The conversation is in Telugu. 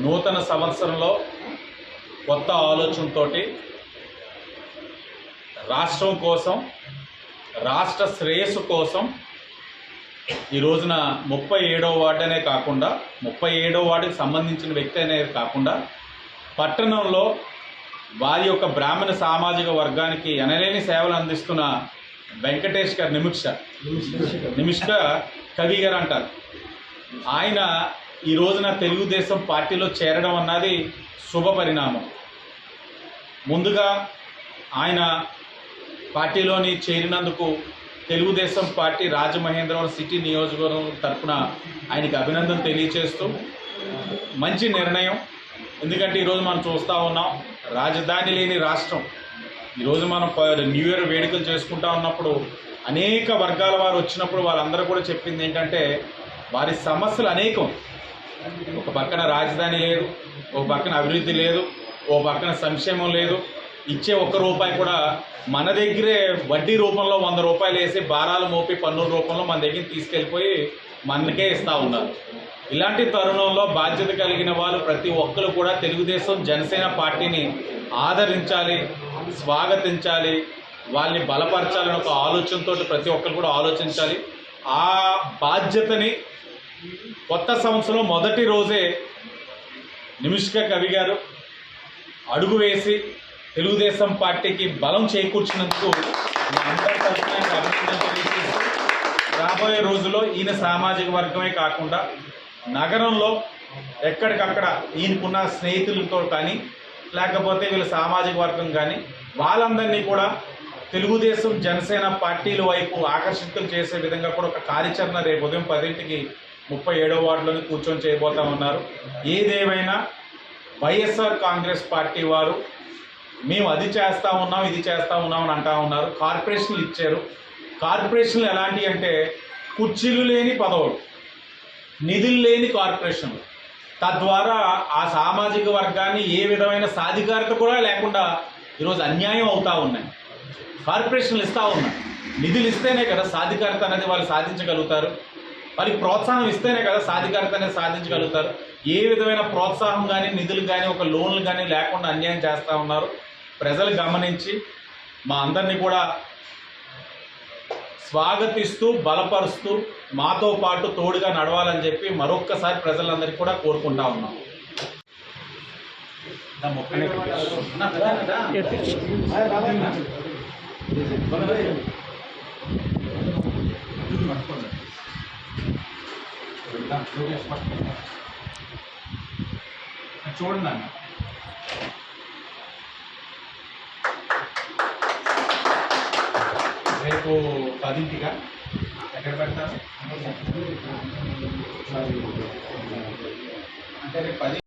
నూతన సంవత్సరంలో కొత్త ఆలోచనతోటి రాష్ట్రం కోసం రాష్ట్ర శ్రేయస్సు కోసం ఈ రోజున ముప్పై ఏడవ వార్డు అనే కాకుండా ముప్పై ఏడవ వార్డుకి సంబంధించిన వ్యక్తి అనేది కాకుండా పట్టణంలో వారి యొక్క బ్రాహ్మణ సామాజిక వర్గానికి ఎనలేని సేవలు అందిస్తున్న వెంకటేష్ గారు నిమిష. నిమిష్క కవి గారు అంటారు. ఆయన ఈ రోజున తెలుగుదేశం పార్టీలో చేరడం అన్నది శుభ పరిణామం. ముందుగా ఆయన పార్టీలోని చేరినందుకు తెలుగుదేశం పార్టీ రాజమహేంద్రవరం సిటీ నియోజకవర్గం తరఫున ఆయనకి అభినందన తెలియచేస్తూ మంచి నిర్ణయం. ఎందుకంటే ఈరోజు మనం చూస్తూ ఉన్నాం రాజధాని లేని రాష్ట్రం. ఈరోజు మనం ప- న్యూ ఇయర్ వేడుకలు చేసుకుంటా ఉన్నప్పుడు అనేక వర్గాల వారు వచ్చినప్పుడు వాళ్ళందరూ కూడా చెప్పింది ఏంటంటే వారి సమస్యలు అనేకం. ఒక పక్కన రాజధాని లేదు ఒక పక్కన అభివృద్ధి లేదు ఓ పక్కన సంక్షేమం లేదు. ఇచ్చే ఒక్క రూపాయి కూడా మన దగ్గరే వడ్డీ రూపంలో వంద రూపాయలు వేసి భారాలు మోపి పన్నుల రూపంలో మన దగ్గర తీసుకెళ్ళిపోయి మనకే ఇస్తూ ఉన్నారు. ఇలాంటి తరుణంలో బాధ్యత కలిగిన వాళ్ళు ప్రతి ఒక్కరు కూడా తెలుగుదేశం జనసేన పార్టీని ఆదరించాలి స్వాగతించాలి వాళ్ళని బలపరచాలని ఒక ఆలోచనతో ప్రతి ఒక్కరు కూడా ఆలోచించాలి. ఆ బాధ్యతని కొత్త సంవత్సరం మొదటి రోజే నిమిష్క కవి గారు అడుగు వేసి తెలుగుదేశం పార్టీకి బలం చేకూర్చినందుకు రాబోయే రోజుల్లో ఈయన సామాజిక వర్గమే కాకుండా నగరంలో ఎక్కడికక్కడ ఈయనకున్న స్నేహితులతో కానీ లేకపోతే వీళ్ళ సామాజిక వర్గం కానీ వాళ్ళందరినీ కూడా తెలుగుదేశం జనసేన పార్టీల వైపు ఆకర్షితులు చేసే విధంగా కూడా ఒక కార్యాచరణ రేపు ఉదయం పదింటికి ముప్పై ఏడో వార్డులోని కూర్చొని చేయబోతా ఉన్నారు. ఏదేమైనా వైఎస్ఆర్ కాంగ్రెస్ పార్టీ వారు మేము అది చేస్తా ఉన్నాం ఇది చేస్తా ఉన్నాం అని అంటా ఉన్నారు. కార్పొరేషన్లు ఇచ్చారు. కార్పొరేషన్లు ఎలాంటి అంటే కుర్చీలు లేని పదవులు నిధులు లేని కార్పొరేషన్లు. తద్వారా ఆ సామాజిక వర్గాన్ని ఏ విధమైన సాధికారత కూడా లేకుండా ఈరోజు అన్యాయం అవుతూ ఉన్నాయి. కార్పొరేషన్లు ఇస్తూ ఉన్నాయి. నిధులు ఇస్తేనే కదా సాధికారత అనేది వాళ్ళు సాధించగలుగుతారు. మరి ప్రోత్సాహం ఇస్తేనే కదా సాధికారత అనేది సాధించగలుగుతారు. ఏ విధమైన ప్రోత్సాహం కానీ నిధులు కానీ ఒక లోన్లు కానీ లేకుండా అన్యాయం చేస్తూ ఉన్నారు. ప్రజలు గమనించి మా అందరినీ కూడా స్వాగతిస్తూ బలపరుస్తూ మాతో పాటు తోడుగా నడవాలని చెప్పి మరొక్కసారి ప్రజలందరికీ కూడా కోరుకుంటా ఉన్నాం. నా రా, లోకేష్ పట్టుకోండి. చూడండి అన్న రేపు పదింటిగా ఎక్కడ పెడతారు అంటే రేపు పది